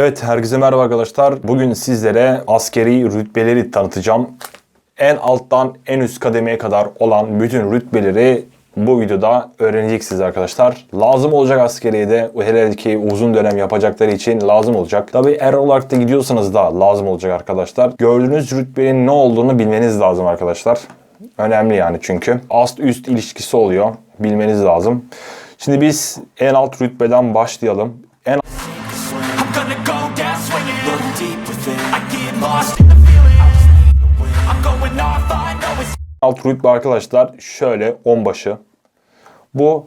Evet herkese merhaba arkadaşlar. Bugün sizlere askeri rütbeleri tanıtacağım. En alttan en üst kademeye kadar olan bütün rütbeleri bu videoda öğreneceksiniz arkadaşlar. Lazım olacak askeriye de hele ki uzun dönem yapacakları için lazım olacak. Tabi er olarak da gidiyorsanız da lazım olacak arkadaşlar. Gördüğünüz rütbenin ne olduğunu bilmeniz lazım arkadaşlar. Önemli yani çünkü. Ast üst ilişkisi oluyor. Bilmeniz lazım. Şimdi biz en alt rütbeden başlayalım. Alt rütbe arkadaşlar şöyle onbaşı. Bu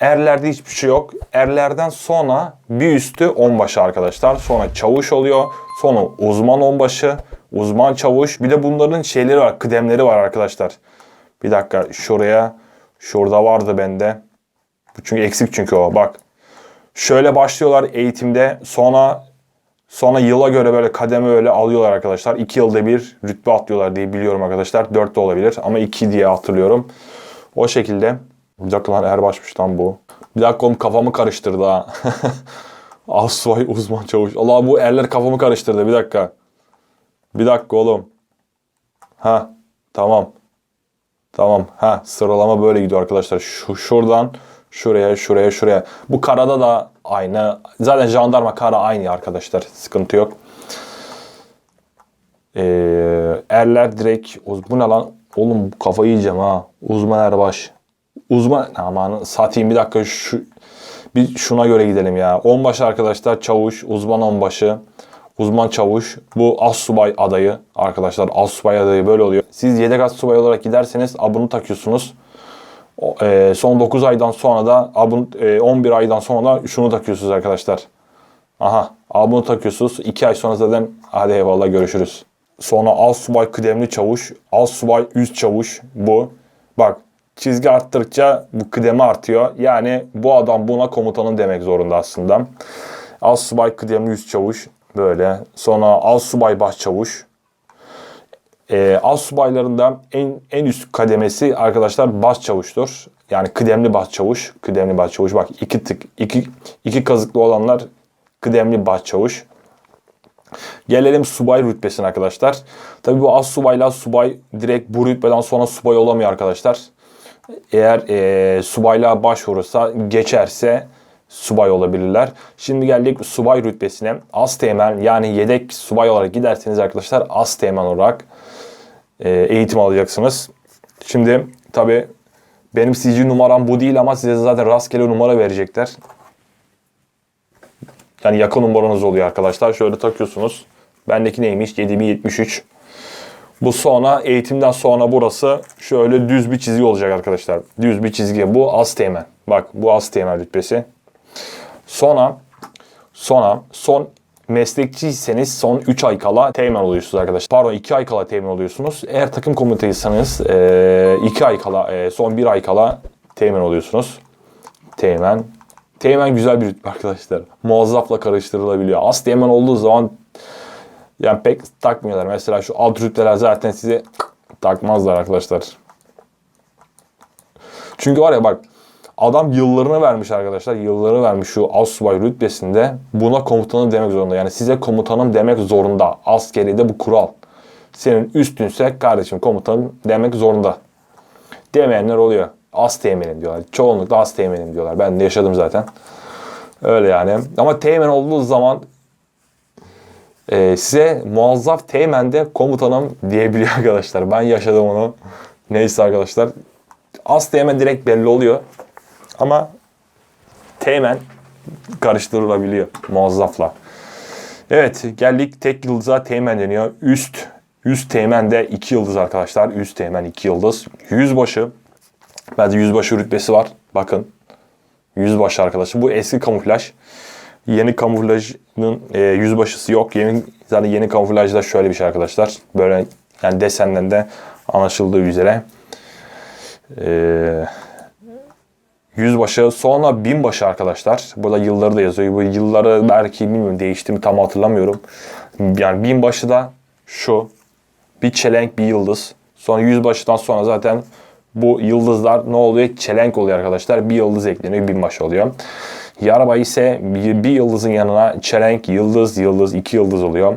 erlerde hiçbir şey yok. Erlerden sonra bir üstü onbaşı arkadaşlar. Sonra çavuş oluyor. Sonra uzman onbaşı, uzman çavuş. Bir de bunların şeyleri var, kıdemleri var arkadaşlar. Bir dakika şuraya, şurada vardı bende. Bu çünkü eksik çünkü o. Bak. Şöyle başlıyorlar eğitimde. Sonra Sonra yıla göre böyle kademe öyle alıyorlar arkadaşlar. 2 yılda bir rütbe atlıyorlar diye biliyorum arkadaşlar. 4 de olabilir ama 2 diye hatırlıyorum. O şekilde. Bir dakika lan erbaşmış lan bu. Bir dakika oğlum kafamı karıştırdı ha. Asubay uzman çavuş. Allah bu erler kafamı karıştırdı bir dakika. Bir dakika oğlum. Ha tamam. Tamam. Ha sıralama böyle gidiyor arkadaşlar. Şu şuradan şuraya, şuraya, şuraya. Bu karada da aynı. Zaten jandarma kara aynı arkadaşlar. Sıkıntı yok. Ee, erler direkt bu ne lan? Oğlum kafayı yiyeceğim ha. Uzman erbaş. Uzman aman satayım bir dakika şu bir şuna göre gidelim ya. Onbaşı arkadaşlar çavuş, uzman onbaşı, uzman çavuş. Bu assubay adayı arkadaşlar. Assubay adayı böyle oluyor. Siz yedek assubay olarak giderseniz abunu takıyorsunuz. E, son 9 aydan sonra da abun, e, 11 aydan sonra da şunu takıyorsunuz arkadaşlar. Aha abunu takıyorsunuz. 2 ay sonra zaten hadi eyvallah görüşürüz. Sonra alt subay kıdemli çavuş, alt subay üst çavuş bu. Bak çizgi arttıkça bu kıdemi artıyor. Yani bu adam buna komutanın demek zorunda aslında. Alt subay kıdemli üst çavuş böyle. Sonra alt subay başçavuş. E, az subaylarından en en üst kademesi arkadaşlar başçavuştur. Yani kıdemli başçavuş, kıdemli başçavuş. Bak iki tık iki iki kazıklı olanlar kıdemli başçavuş. Gelelim subay rütbesine arkadaşlar. Tabii bu az subayla subay direkt bu rütbeden sonra subay olamıyor arkadaşlar. Eğer e, subaylığa başvurursa geçerse subay olabilirler. Şimdi geldik subay rütbesine. Az teğmen yani yedek subay olarak giderseniz arkadaşlar az teğmen olarak e, eğitim alacaksınız. Şimdi tabi benim CG numaram bu değil ama size zaten rastgele numara verecekler. Yani yakın numaranız oluyor arkadaşlar. Şöyle takıyorsunuz. Bendeki neymiş? 7073. Bu sonra eğitimden sonra burası şöyle düz bir çizgi olacak arkadaşlar. Düz bir çizgi. Bu az teğmen. Bak bu az teğmen rütbesi. Sonra sonra son meslekçiyseniz son 3 ay kala teğmen oluyorsunuz arkadaşlar. Pardon 2 ay kala teğmen oluyorsunuz. Eğer takım komutaysanız 2 ay kala son 1 ay kala teğmen oluyorsunuz. Teğmen. Teğmen güzel bir rütbe arkadaşlar. Muazzafla karıştırılabiliyor. Az teğmen olduğu zaman yani pek takmıyorlar. Mesela şu alt rütbeler zaten size takmazlar arkadaşlar. Çünkü var ya bak adam yıllarını vermiş arkadaşlar. Yılları vermiş şu asubay rütbesinde. Buna komutanım demek zorunda. Yani size komutanım demek zorunda. Askeride bu kural. Senin üstünse kardeşim komutanım demek zorunda. Demeyenler oluyor. Az teğmenim diyorlar. Çoğunlukla az teğmenim diyorlar. Ben de yaşadım zaten. Öyle yani. Ama teğmen olduğu zaman e, size muazzaf teğmende komutanım diyebiliyor arkadaşlar. Ben yaşadım onu. Neyse arkadaşlar. Az teğmen direkt belli oluyor. Ama teğmen karıştırılabiliyor muazzafla. Evet geldik tek yıldıza teğmen deniyor. Üst üst teğmen de 2 yıldız arkadaşlar. Üst teğmen 2 yıldız. Yüzbaşı. Bence yüzbaşı rütbesi var. Bakın. Yüzbaşı arkadaşlar. Bu eski kamuflaj. Yeni kamuflajın e, yüzbaşısı yok. Yeni zaten yeni kamuflajda şöyle bir şey arkadaşlar. Böyle yani desenden de anlaşıldığı üzere. Eee Yüzbaşı sonra binbaşı arkadaşlar. Burada yılları da yazıyor. Bu yılları belki bilmiyorum değişti mi tam hatırlamıyorum. Yani binbaşı da şu. Bir çelenk bir yıldız. Sonra yüzbaşıdan sonra zaten bu yıldızlar ne oluyor? Çelenk oluyor arkadaşlar. Bir yıldız ekleniyor binbaşı oluyor. Yarbay ise bir, yıldızın yanına çelenk yıldız yıldız iki yıldız oluyor.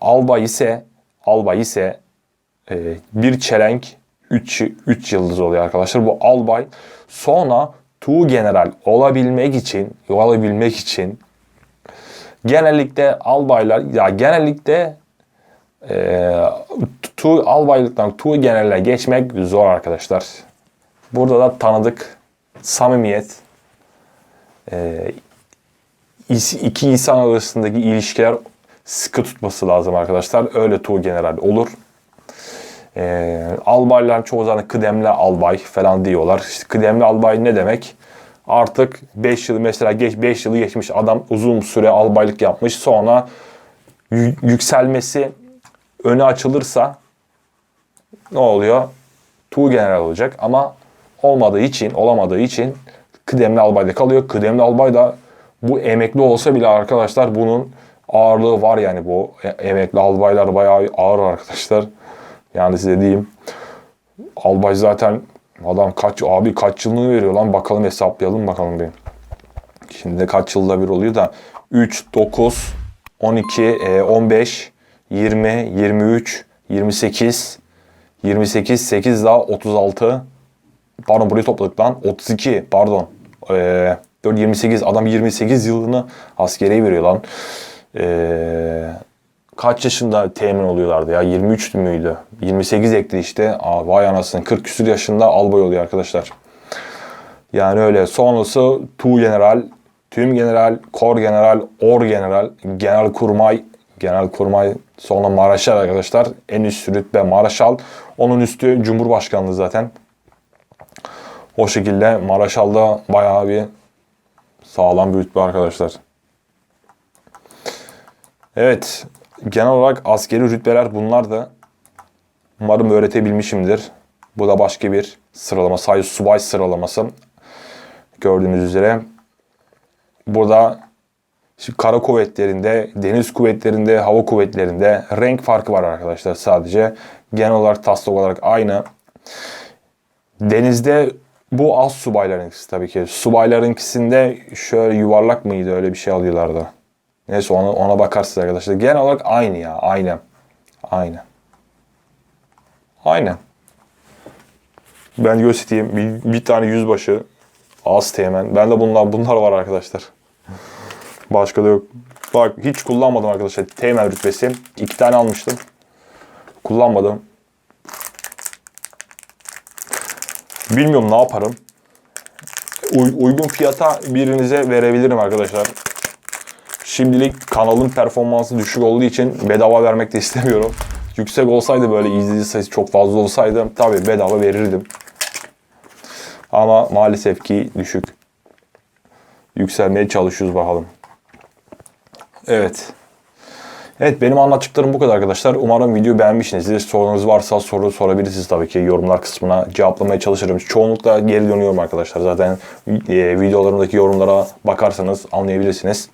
Albay ise albay ise e, bir çelenk 3 3 yıldız oluyor arkadaşlar. Bu albay sonra tu general olabilmek için olabilmek için genellikle albaylar ya genellikle e, tu albaylıktan tu genele geçmek zor arkadaşlar. Burada da tanıdık samimiyet e, iki insan arasındaki ilişkiler sıkı tutması lazım arkadaşlar. Öyle tu general olur. E, albaylar çoğu zaman kıdemli albay falan diyorlar. İşte kıdemli albay ne demek? Artık 5 yıl mesela geç 5 yılı geçmiş adam uzun süre albaylık yapmış. Sonra yü- yükselmesi öne açılırsa ne oluyor? Tu general olacak ama olmadığı için, olamadığı için kıdemli albayda kalıyor. Kıdemli albay da bu emekli olsa bile arkadaşlar bunun ağırlığı var yani bu emekli albaylar bayağı ağır arkadaşlar. Yani size diyeyim. Albay zaten adam kaç abi kaç yılını veriyor lan bakalım hesaplayalım bakalım bir. Şimdi kaç yılda bir oluyor da 3, 9, 12, e, 15, 20, 23, 28, 28, 8 daha 36. Pardon burayı topladık lan. 32 pardon. Ee, 4, 28 adam 28 yılını askeriye veriyor lan. Ee, kaç yaşında temin oluyorlardı ya? 23 müydü? 28 ekti işte. Aa, vay anasını 40 küsur yaşında albay oluyor arkadaşlar. Yani öyle. Sonrası Tu General, Tüm General, Kor General, Or General, Genel Kurmay, Genel Kurmay, sonra Maraşal arkadaşlar. En üst rütbe Maraşal. Onun üstü Cumhurbaşkanlığı zaten. O şekilde Maraşal'da bayağı bir sağlam bir rütbe arkadaşlar. Evet. Genel olarak askeri rütbeler bunlar da. Umarım öğretebilmişimdir. Bu da başka bir sıralama. Sadece subay sıralaması. Gördüğünüz üzere. Burada şimdi kara kuvvetlerinde, deniz kuvvetlerinde, hava kuvvetlerinde renk farkı var arkadaşlar sadece. Genel olarak taslak olarak aynı. Denizde bu az subaylarınkisi tabii ki. Subaylarınkisinde şöyle yuvarlak mıydı öyle bir şey alıyorlardı. Neyse ona, ona bakarsınız arkadaşlar. Genel olarak aynı ya. Aynı. Aynı. Aynen. Ben göstereyim. Bir, bir tane yüzbaşı. Az teğmen. Bende bunlar, bunlar var arkadaşlar. Başka da yok. Bak hiç kullanmadım arkadaşlar. Teğmen rütbesi. İki tane almıştım. Kullanmadım. Bilmiyorum ne yaparım. Uy- uygun fiyata birinize verebilirim arkadaşlar. Şimdilik kanalın performansı düşük olduğu için bedava vermek de istemiyorum. Yüksek olsaydı böyle izleyici sayısı çok fazla olsaydı tabii bedava verirdim. Ama maalesef ki düşük. Yükselmeye çalışıyoruz bakalım. Evet. Evet benim anlattıklarım bu kadar arkadaşlar. Umarım videoyu beğenmişsinizdir. Sorunuz varsa soru sorabilirsiniz tabii ki yorumlar kısmına cevaplamaya çalışırım. Çoğunlukla geri dönüyorum arkadaşlar. Zaten e, videolarımdaki yorumlara bakarsanız anlayabilirsiniz.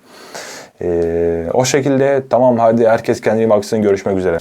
E, o şekilde tamam hadi herkes kendine baksın görüşmek üzere.